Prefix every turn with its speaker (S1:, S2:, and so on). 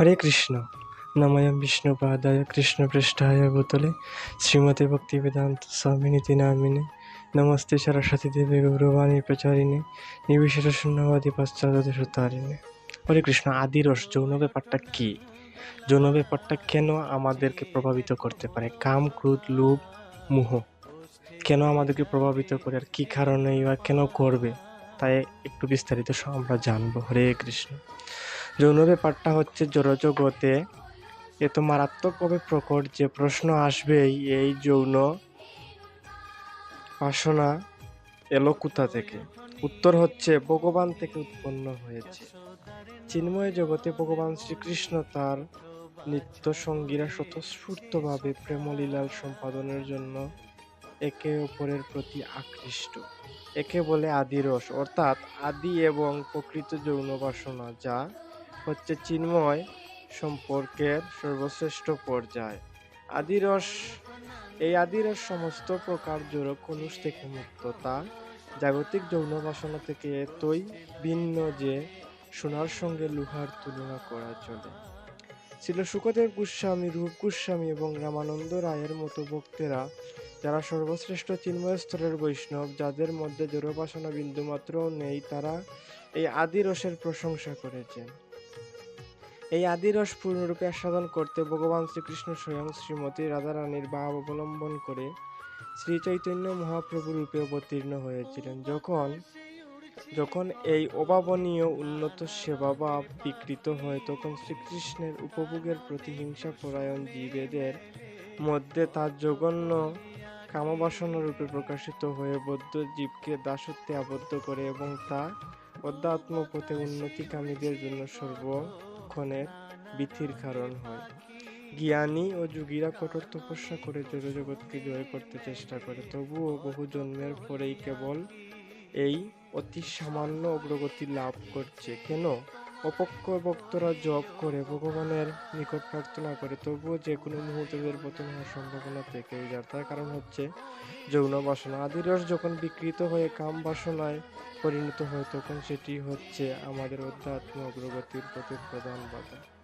S1: হরে কৃষ্ণ। নময়ম বিষ্ণুপাদায় কৃষ্ণপৃষ্ঠায় ভূতলে। শ্রীমতী ভক্তিবেদান্ত স্বামিনীতি নামিনে। নমস্তে সরস্বতী দেবী গৌরবাণী প্রচারিণে। নিবিশেষ শূন্যবাদী পাশ্চাত্যতারিণে হরে কৃষ্ণ, আদি রস, যৌন ব্যাপারটা কী? যৌন ব্যাপারটা কেন আমাদেরকে প্রভাবিত করতে পারে? কাম, ক্রোধ, লোভ, মোহ। কেন আমাদেরকে প্রভাবিত করে? আর কী কারণে বা কেন করবে? তাই একটু বিস্তারিত আমরা জানব। হরে কৃষ্ণ। যৌন ব্যাপারটা হচ্ছে জড়জগতে এত মারাত্মকভাবে প্রকট যে প্রশ্ন আসবেই এই যৌন বাসনা এলো কোথা থেকে? উত্তর হচ্ছে, ভগবান থেকে উৎপন্ন হয়েছে। চিন্ময় জগতে ভগবান শ্রীকৃষ্ণ তার নিত্য সঙ্গীরা স্বতঃস্ফূর্তভাবে প্রেমলীলাল সম্পাদনের জন্য একে অপরের প্রতি আকৃষ্ট। একে বলে আদিরস, অর্থাৎ আদি এবং প্রকৃত যৌন বাসনা, যা হচ্ছে চিন্ময় সম্পর্কের সর্বশ্রেষ্ঠ পর্যায়। আদিরস এই আদিরস সমস্ত প্রকার জড় কলুষ থেকে মুক্ত। তা জাগতিক যৌন বাসনা থেকে এতই ভিন্ন যে সোনার সঙ্গে লোহার তুলনা করা চলে। ছিল সুখদেব গোস্বামী, রূপ গোস্বামী এবং রামানন্দ রায়ের মতো ভক্তেরা যারা সর্বশ্রেষ্ঠ চিন্ময় স্তরের বৈষ্ণব, যাদের মধ্যে জড়বাসনা বিন্দুমাত্রও নেই, তারা এই আদি রসের প্রশংসা করেছেন। এই আদি রস পূর্ণরূপে আস্বাদন করতে ভগবান শ্রীকৃষ্ণ স্বয়ং শ্রীমতী রাধারানীর ভাব অবলম্বন করে শ্রী চৈতন্য মহাপ্রভু রূপে অবতীর্ণ হয়েছিলেন। যখন যখন এই অভাবনীয় উন্নত সেবা ভাব বিকৃত হয়, তখন শ্রীকৃষ্ণের উপভোগের প্রতি হিংসা পরায়ণ জীবেদের মধ্যে তার জঘন্য কামবাসনা রূপে প্রকাশিত হয়ে বদ্ধ জীবকে দাসত্বে আবদ্ধ করে এবং তা অধ্যাত্ম পথে উন্নতিকামীদের জন্য সর্বক্ষণের বৃদ্ধির কারণ হয়। জ্ঞানী ও যোগীরা কঠোর তপস্যা করে জড়জগৎকে জয় করতে চেষ্টা করে। তবুও বহু জন্মের পরেই কেবল এই অতি সামান্য অগ্রগতি লাভ করছে। কেন? অপক্ষ ভক্তরা জপ করে ভগবানের নিকট প্রার্থনা করে। তবুও যে কোনো মুহূর্তে তাদের পতন হওয়ার সম্ভাবনা থেকে যায়। তার কারণ হচ্ছে যৌন বাসনা। আদিরস যখন বিকৃত হয়ে কাম বাসনায় পরিণত হয়, তখন সেটি হচ্ছে আমাদের অধ্যাত্ম অগ্রগতির প্রতি প্রধান বাধা।